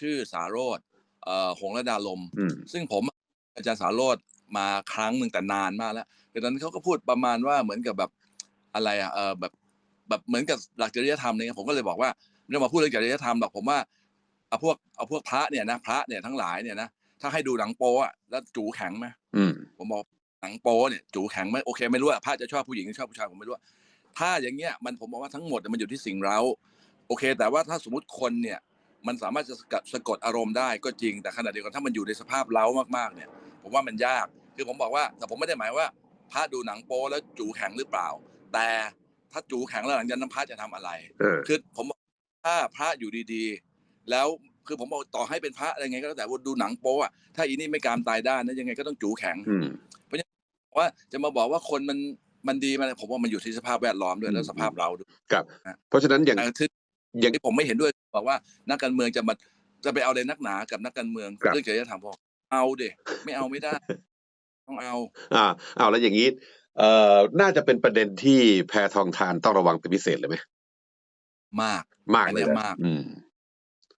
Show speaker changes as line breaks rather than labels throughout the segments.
ชื่อสาโรธเอ่อหงส์ระดาลม
อืม
ซึ่งผมอาจารย์สาโรธมาครั้งหนึ่งแต่นานมากแล้วคือตอนนั้นเขาก็พูดประมาณว่าเหมือนกับแบบอะไรอะเออแบบแบบเหมือนกับหลักจริยธรรมเนี่ยผมก็เลยบอกว่าไม่ต้องมาพูดเรื่องจริยธรรมหรอกผมว่าเอาพวกเอาพวกพระเนี่ยนะพระเนี่ยทั้งหลายเนี่ยนะถ้าให้ดูหนังโป๊อะแล้วจูแข็งไหม
อืม
ผมบอกหนังโป๊เนี่ยจูแข็งไหมโอเคไม่รู้อะพระจะชอบผู้หญิงหรือชอบผู้ชายผมไม่รู้อะถ้าอย่างเงี้ยมันผมบอกว่าทั้งหมดมันอยู่ที่สิ่งเราโอเค แต่ว่าถ้าสมมติคนเนี่ย มันสามารถจะสกัดสะกดอารมณ์ได้ก็จริงแต่ขณะเดียวกันถ้ามันอยู่ในสภาพเล้ามากๆเนี่ย ผมว่ามันยากคือผมบอกว่า แต่ผมไม่ได้หมายว่าพระดูหนังโป๊แล้วจูแข็งหรือเปล่า แต่ถ้าจูแข็งแล้วหลังจากนั้นพระจะทำอะไร
เออ
คือผมบอกถ้าพระอยู่ดีๆ แล้วคือผมบอกต่อให้เป็นพระอะไรไงก็แล้วแต่ว่าดูหนังโป๊อะถ้าอีนี่ไม่กามตายด้านนะยังไงก็ต้องจูแข็ง
อืม
ว่าจะมาบอกว่าคนมันมันดีมันผมว่ามันอยู่ที่สภาพแวดล้อมด้วยแล้ว
อืม
สภาพเราด้วย
ครับ เพราะฉะนั้นอย่าง
แต่ที่
อย่าง
ที่ผมไม่เห็นด้วยบอกว่านักการเมืองจะมาจะไปเอาเลยนักหนากับนักการเมือง
ครับ
เรื่องจริยธรรมบอกเอาเดไม่เอาไม่ได้ ต้องเอา
อ่าเอาแล้วอย่างนี้เอ่อน่าจะเป็นประเด็นที่แพทองทานต้องระวังเป็นพิเศษเลยไหม
มาก
มาก
อัน
เล
เนี้
ย
ย
นะ
มาก
อืม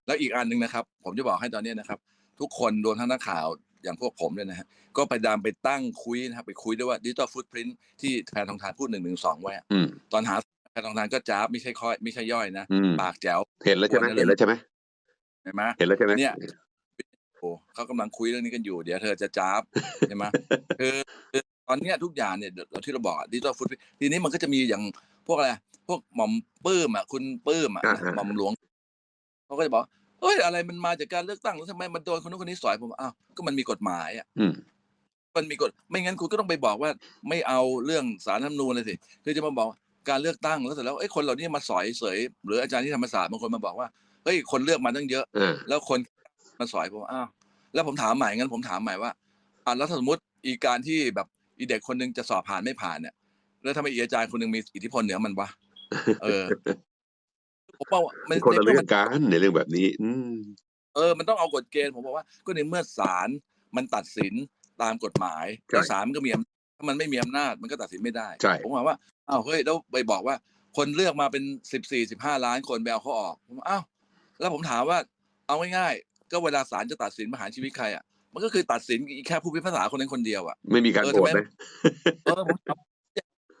แล้วอีกอันหนึ่งนะครับ ผมจะบอกให้ตอนนี้นะครับ ทุกคนรวมทั้งนักข่าวอย่างพวกผมเนี่ยนะฮะก็พยายามไปตั้งคุยนะครับไปคุยด้วยว่าดิจิตอลฟุตพิ้นที่แพทองทานพูดหนึ่งหนึ่งสองไว้อะ
อืม
ตอนหา แพทองทานก็จ้าบไม่ใช่ค่อยไม่ใช่ย่อยนะ
อืม
ปากแจ๋ว
เห็นแล้วใช่ไหมเห็นแล้วใช่ไหม
เห็นไหม
เห็นแล้วใช่ไหม
เนี่ยโอ้เขากำลังคุยเรื่องนี้กันอยู่ เดี๋ยวเธอจะจ้าบใช่ไหมคือคือตอนเนี้ยทุกอย่างเนี่ยเราที่เราบอกดิจิตอลฟุตทีนี้มันก็จะมีอย่างพวกอะไรพวกหม่อมปื้มอะคุณปื้มอะ
อ่า
นะ
ฮะ
หม่อมหลวงเขาก็จะบอกเอ้ยอะไรมันมาจากการเลือกตั้งแล้วทำไมมันโดนคนนู้นคนนี้สอยผมบอกอ้าวก็มันมีกฎหมายอะ
อืม
มันมีกฎไม่งั้นคุณก็ต้องไปบอกว่า ไม่เอาเรื่องสารรัฐธรรมนูญเลยสิคือจะมาบอก การเลือกตั้งแล้วเสร็จแล้วเอ้ยคนเหล่านี้มาสอยเสยหรืออาจารย์ที่ธรรมศาสตร์บางคนมาบอกว่าเฮ้ยคนเลือกมาตั้งเยอะ
อ่า
แล้วคนมาสอยผมอ้าวแล้วผมถามใหม่งั้นผมถามใหม่ว่าอ่าแล้วถ้าสมมติอีการที่แบบอีเด็กคนหนึงจะสอบผ่านไม่ผ่านเนี่ย แล้วทำไมอีอาจารย์คนหนึงมีอิทธิพลเหนือมันวะเออผมว่ามัน
คนละ
ใน
เรื่
เมื่
อ
องมัน
กันในเรื่องแบบนี้ อืม
เออ มันต้องเอากฎเกณฑ์ผมบอกว่า ก็ในเมื่อศาลมันตัดสินตามกฎหมาย
ใช่
แล้วศาลมันก็มีอำ ถ้ามันไม่มีอำนาจมันก็ตัดสินไม่ได้
ใช่
ผมบอกว่าอ้าวเฮ้ยแล้วไปบอกว่า คนเลือกมาเป็นสิบสี่สิบห้าล้านคนไปเอาเขาออกผมว่าอ้าวแล้วผมถามว่าเอาง่ายๆก็เวลาศาลจะตัดสินประหารชีวิตใครอะมันก็คือตัดสินแค่ผู้พิพากษาคนนั้นคนเดียวอะ
ไม่มีการ
เออ
โหวต
ทำไม
นะ
เออผมถาม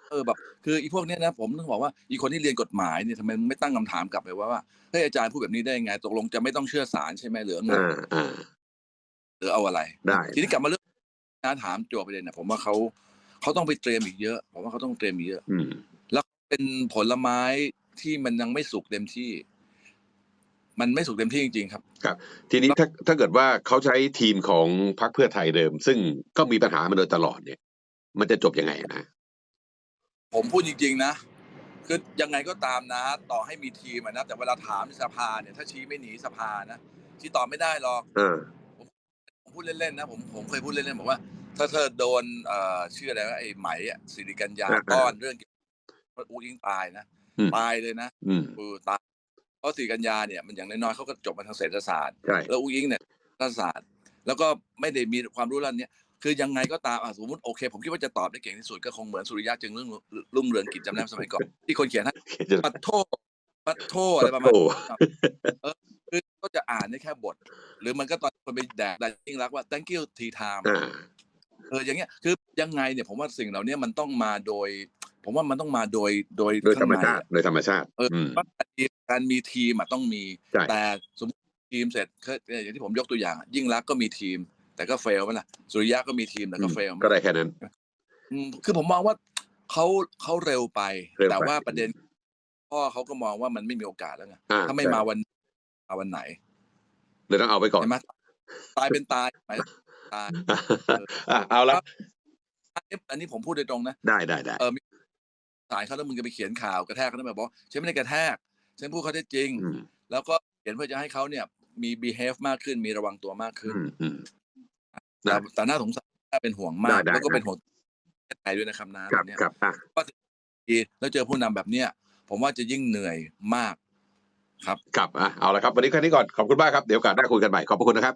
เออแบบคืออีพวกเนี้ยนะผมต้องบอกว่าอีคนที่เรียนกฎหมายเนี่ยทำไมไม่ตั้งคำถามกลับไปว่าว่าเฮ้ยอาจารย์พูดแบบนี้ได้ยังไงตกลงจะไม่ต้องเชื่อศาลใช่ไหมหรือเอาเงิน
อ่าอ่า
หรือเอาอะไร
ได้
ทีนี้กลับมาเรื่อง การถามจั่วประเด็นนะผมว่าเขาเขาต้องไปเตรียมอีกเยอะ ผมว่าเขาต้องเตรียมอีกเยอะ
อืม
แล้วเป็นผลไม้ที่มันยังไม่สุกเต็มที่ มันไม่สุกเต็มที่จริงๆครับ
ทีนี้ถ้าถ้าเกิดว่าเขาใช้ทีมของพรรคเพื่อไทยเดิม ซึ่งก็มีปัญหามาโดยตลอดเนี่ย มันจะจบยังไงนะ
ผมพูดจริง ๆ นะคือยังไงก็ตามนะ ต่อให้มีทีมอะนะแต่เวลาถามในสภาเนี่ย ถ้าชี้ไม่หนีสภานะชี้ตอบไม่ได้หรอก
อ่า
ผมพูดเล่นๆนะผมผมเคยพูดเล่นๆบอกว่า ถ้าเธอโดนเอ่อชื่ออะไรวะไอ้ไหมอะสิริกัญญา
อ่า
ก้อนเรื่องเกี่ยวกับอูยิงตายนะ
อืม
ตายเลยนะ
อืม
คือตายเพราะสิริกัญญาเนี่ยมันอย่างน้อยๆเขาก็จบมาทางเศรษฐศาสตร์
ใช่
แล้วอูยิงเนี่ยรัฐศาสตร์ แล้วก็ไม่ได้มีความรู้ด้านเนี้ยคือยังไงก็ตามอะสมมติโอเค ผมคิดว่าจะตอบได้เก่งที่สุดก็คงเหมือนสุริยะจึงรุ่งรุ่งเรืองกิจจำได้ไหมสมัยก่อนที่คนเขียนให้ปัดโทษปัดโทษอะไรประมาณ
โอ้
คือก็จะอ่านได้แค่บท หรือมันก็ตอนคนไปแดกได้ยิ่งรักษณ์ว่า thank you tea time
อ่า
เอออย่างเงี้ยคือยังไงเนี่ยผมว่าสิ่งเหล่านี้มันต้องมาโดย ผมว่ามันต้องมาโดยโดย
โดยธรรม
ข้งใน
ชาติโดยธรรมชาติ
เออ
อืม
ว่าการมีทีมอะต้องมี
ใช่
แต่สมมติทีมเสร็จก็อย่างที่ผมยกตัวอย่างอะยิ่งรักษณ์ก็มีทีม แต่ก็เฟลไหมล่ะสุริยะก็มีทีมแต่ก็เฟล
ก็ได้แค่นั้น
อืมคือผมมองว่าเขาเขาเร็วไป
เร็วไป
แต่ว่าประเด็นพ่อเขาก็มองว่ามันไม่มีโอกาสแล้วไง
อ่า
ถ้าไม่
ใช่
มาวันมาวันไหน
เลยต้องเอาไปก่อน
ใช่ไหมตายเป็นตาย ไหมตาย
อะเอาละ
อันนี้ผมพูดโดยตรงนะ
ได้ได้ได้
เออมีสายเขาแล้วมึงจะไปเขียนข่าวกระแทกเขาแล้วแบบบอกฉันไม่ได้กระแทก ฉันพูดเขาได้จริง
อืม
แล้วก็เขียนเพื่อจะให้เขาเนี่ย มี behave มากขึ้นมีระวังตัวมากขึ้น
อืมอืม
แต่
ได้
แต่น่าสงสารน่าเป็นห่วงมาก
ได้ได้
แล้วก็เป็นห่วงไทยด้วยนะครับนะ
ครับ
เนี่ย
ครับอะ
ดีแล้วเจอผู้นำแบบเนี้ยผมว่าจะยิ่งเหนื่อยมากครับ
ครับอะเอาละครับ วันนี้แค่นี้ก่อน ขอบคุณมากครับ เดี๋ยวโอกาสหน้าคุยกันใหม่ ขอบพระคุณนะครับ